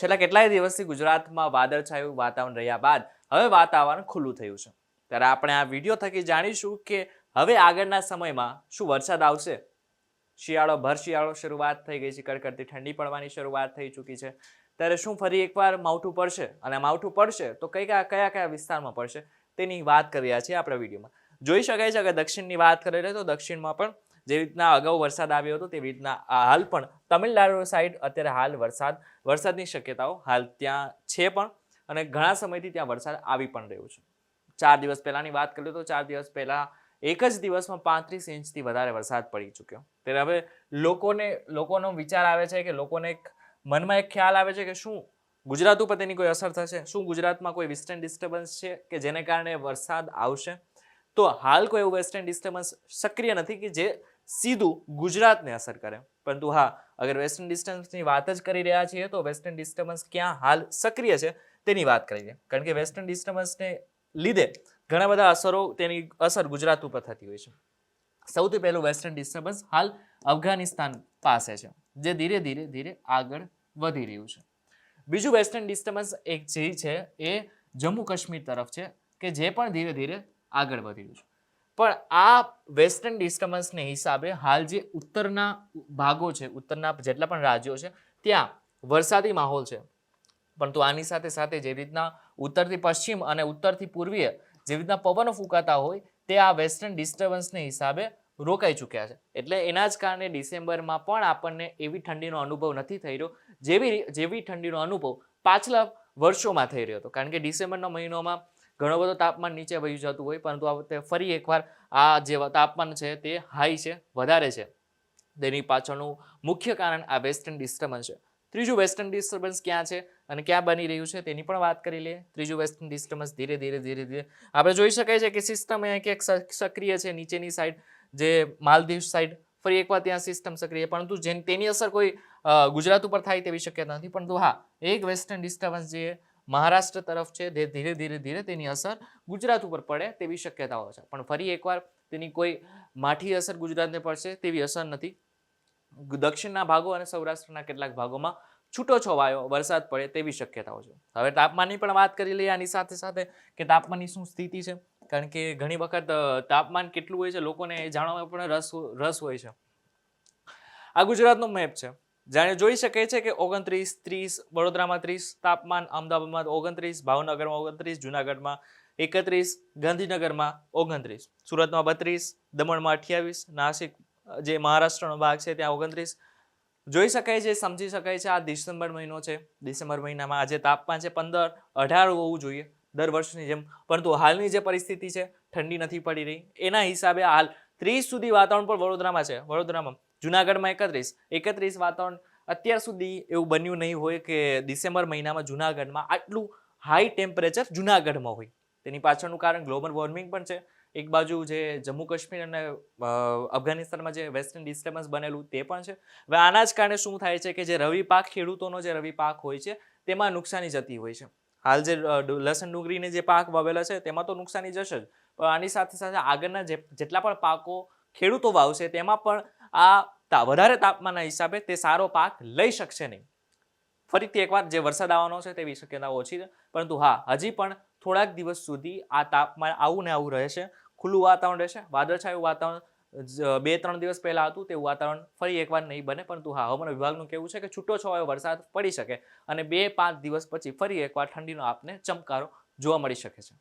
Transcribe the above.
છેલ્લા કેટલાય દિવસથી ગુજરાતમાં વાદળછાયું વાતાવરણ રહ્યા બાદ હવે વાતાવરણ ખુલ્લું થયું છે. ત્યારે આપણે આ વીડિયો થકી જાણીશું કે હવે આગળના સમયમાં શું વરસાદ આવશે? શિયાળો ભર શિયાળો શરૂઆત થઈ ગઈ છે, કડકડતી ઠંડી પડવાની શરૂઆત થઈ ચૂકી છે. ત્યારે શું ફરી એકવાર માવઠું પડશે? અને માવઠું પડશે તો કઈ કયા કયા કયા વિસ્તારમાં પડશે તેની વાત કરી રહ્યા છીએ આપણા વિડીયોમાં. જોઈ શકાય છે કે દક્ષિણની વાત કરી રહ્યા તો દક્ષિણમાં પણ જે રીતના અગાઉ વરસાદ આવ્યો હતો તેવી રીતના હાલ પણ તમિલનાડુ સાઈડ અત્યારે હાલ વરસાદ, વરસાદની શક્યતાઓ હાલ ત્યાં છે પણ અને ઘણા સમયથી ત્યાં વરસાદ આવી પણ રહ્યો છે. ચાર દિવસ પહેલાંની વાત કરીએ તો ચાર દિવસ પહેલાં એક જ દિવસમાં પાંત્રીસ ઇંચથી વધારે વરસાદ પડી ચૂક્યો. ત્યારે હવે લોકોને, લોકોનો વિચાર આવે છે કે લોકોને એક મનમાં એક ખ્યાલ આવે છે કે શું ગુજરાત ઉપર તેની કોઈ અસર થશે? શું ગુજરાતમાં કોઈ વિસ્ટર્ન ડિસ્ટર્બન્સ છે કે જેને કારણે વરસાદ આવશે? તો હાલ કોઈ એવું વેસ્ટર્ન ડિસ્ટર્બન્સ સક્રિય નથી કે જે સીધું ગુજરાતને અસર કરે. પરંતુ હા, અગર વેસ્ટર્ન ડિસ્ટર્બન્સની વાત જ કરી રહ્યા છીએ, તો વેસ્ટર્ન ડિસ્ટર્બન્સ ક્યાં હાલ સક્રિય છે તેની વાત કરીએ કારણ કે વેસ્ટર્ન ડિસ્ટર્બન્સને લીધે ઘણા બધા અસરો તેની અસર ગુજરાત ઉપર થતી હોય છે. સૌથી પહેલું વેસ્ટર્ન ડિસ્ટર્બન્સ હાલ અફઘાનિસ્તાન પાસે છે, જે ધીરે ધીરે ધીરે આગળ વધી રહ્યું છે. બીજું વેસ્ટર્ન ડિસ્ટર્બન્સ એક જે છે એ જમ્મુ કાશ્મીર તરફ છે, કે જે પણ ધીરે ધીરે આગળ વધી રહ્યું છે. પણ આ વેસ્ટર્ન ડિસ્ટર્બન્સને હિસાબે હાલ જે ઉત્તરના ભાગો છે, ઉત્તરના જેટલા પણ રાજ્યો છે, ત્યાં વરસાદી માહોલ છે. પરંતુ આની સાથે સાથે જે રીતના ઉત્તરથી પશ્ચિમ અને ઉત્તરથી પૂર્વીય જે રીતના પવનો ફૂંકાતા હોય, તે આ વેસ્ટર્ન ડિસ્ટર્બન્સને હિસાબે રોકાઈ ચૂક્યા છે. એટલે એના જ કારણે ડિસેમ્બરમાં પણ આપણને એવી ઠંડીનો અનુભવ નથી થઈ રહ્યો, જેવી જેવી ઠંડીનો અનુભવ પાછલા વર્ષોમાં થઈ રહ્યો હતો. કારણ કે ડિસેમ્બરના મહિનોમાં ઘણો બધો તાપમાન નીચે વહી જતું હોય, પરંતુ આ વખતે ફરી એકવાર આ જે તાપમાન છે તે હાઈ છે, વધારે છે. તેની પાછળનું મુખ્ય કારણ આ વેસ્ટર્ન ડિસ્ટર્બન્સ છે. ત્રીજું વેસ્ટર્ન ડિસ્ટર્બન્સ ક્યાં છે અને ક્યાં બની રહ્યું છે તેની પણ વાત કરી લઈએ. ત્રીજું વેસ્ટર્ન ડિસ્ટર્બન્સ ધીરે ધીરે ધીરે ધીરે આપણે જોઈ શકાય છે કે સિસ્ટમ અહીંયા ક્યાંક સક્રિય છે, નીચેની સાઈડ જે માલદીવ સાઈડ ફરી એકવાર ત્યાં સિસ્ટમ સક્રિય પરંતુ જેની, તેની અસર કોઈ ગુજરાત ઉપર થાય તેવી શક્યતા નથી. પરંતુ હા, એક વેસ્ટર્ન ડિસ્ટર્બન્સ જે મહારાષ્ટ્ર તરફ છે તે ધીરે ધીરે ધીરે તેની અસર ગુજરાત ઉપર પડે તેવી શક્યતાઓ છે. પણ ફરી એકવાર તેની કોઈ માઠી અસર ગુજરાતને પડશે તેવી અસર નથી. દક્ષિણના ભાગો અને સૌરાષ્ટ્રના કેટલાક ભાગોમાં છૂટો છવાયો વરસાદ પડે તેવી શક્યતાઓ છે. હવે તાપમાનની પણ વાત કરી લઈએ આની સાથે સાથે કે તાપમાનની શું સ્થિતિ છે? કારણ કે ઘણી વખત તાપમાન કેટલું હોય છે લોકોને એ જાણવામાં પણ રસ રસ હોય છે. આ ગુજરાતનો મેપ છે. જાણે જોઈ શકે છે કે ઓગણત્રીસ, ત્રીસ, વડોદરામાં ત્રીસ, તાપમાન અમદાવાદમાં ઓગણત્રીસ, ભાવનગરમાં ઓગણત્રીસ, જુનાગઢમાં એકત્રીસ, ગાંધીનગરમાં ઓગણત્રીસ, સુરતમાં બત્રીસ, દમણમાં અઠ્યાવીસ, નાસિક, જે મહારાષ્ટ્રનો ભાગ છે ત્યાં ઓગણત્રીસ. જોઈ શકાય છે, સમજી શકાય છે, આ ડિસેમ્બર મહિનો છે. ડિસેમ્બર મહિનામાં આજે તાપમાન છે પંદર, અઢાર હોવું જોઈએ દર વર્ષની જેમ. પરંતુ હાલની જે પરિસ્થિતિ છે, ઠંડી નથી પડી રહી. એના હિસાબે હાલ ત્રીસ સુધી વાતાવરણ પણ વડોદરામાં છે. વડોદરામાં જુનાગઢમાં એકત્રીસ. એકત્રીસ વાતાવરણ અત્યાર સુધી એવું બન્યું નહીં હોય કે ડિસેમ્બર મહિનામાં જુનાગઢમાં આટલું હાઈ ટેમ્પરેચર જુનાગઢમાં હોય. તેની પાછળનું કારણ ગ્લોબલ વોર્મિંગ પણ છે. એક બાજુ જે જમ્મુ કાશ્મીર અને અફઘાનિસ્તાનમાં જે વેસ્ટર્ન ડિસ્ટર્બન્સ બનેલું તે પણ છે. હવે આના જ કારણે શું થાય છે કે જે રવિ પાક, ખેડૂતોનો જે રવિ પાક હોય છે, તેમાં નુકસાની જતી હોય છે. હાલ જે લસણ ડુંગળીને જે પાક વાવેલા છે, તેમાં તો નુકસાની જશે જ. પણ આની સાથે સાથે આગળના જેટલા પણ પાકો ખેડૂતો વાવશે, તેમાં પણ આ વધારે તાપમાનના હિસાબે તે સારો પાક લઈ શકશે નહીં. ફરીથી એકવાર જે વરસાદ આવવાનો છે તેવી શક્યતા ઓછી છે. પરંતુ હા, હજી પણ થોડાક દિવસ સુધી આ તાપમાન આવું ને આવું રહેશે. ખુલ્લું વાતાવરણ રહેશે. વાદળછાયું વાતાવરણ બે ત્રણ દિવસ પહેલા હતું તેવું વાતાવરણ ફરી એકવાર નહીં બને. પરંતુ હા, હવામાન વિભાગનું કહેવું છે કે છૂટો છવાયો વરસાદ પડી શકે અને બે પાંચ દિવસ પછી ફરી એકવાર ઠંડીનો આપને ચમકારો જોવા મળી શકે છે.